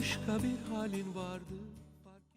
Bambaşka bir halin vardı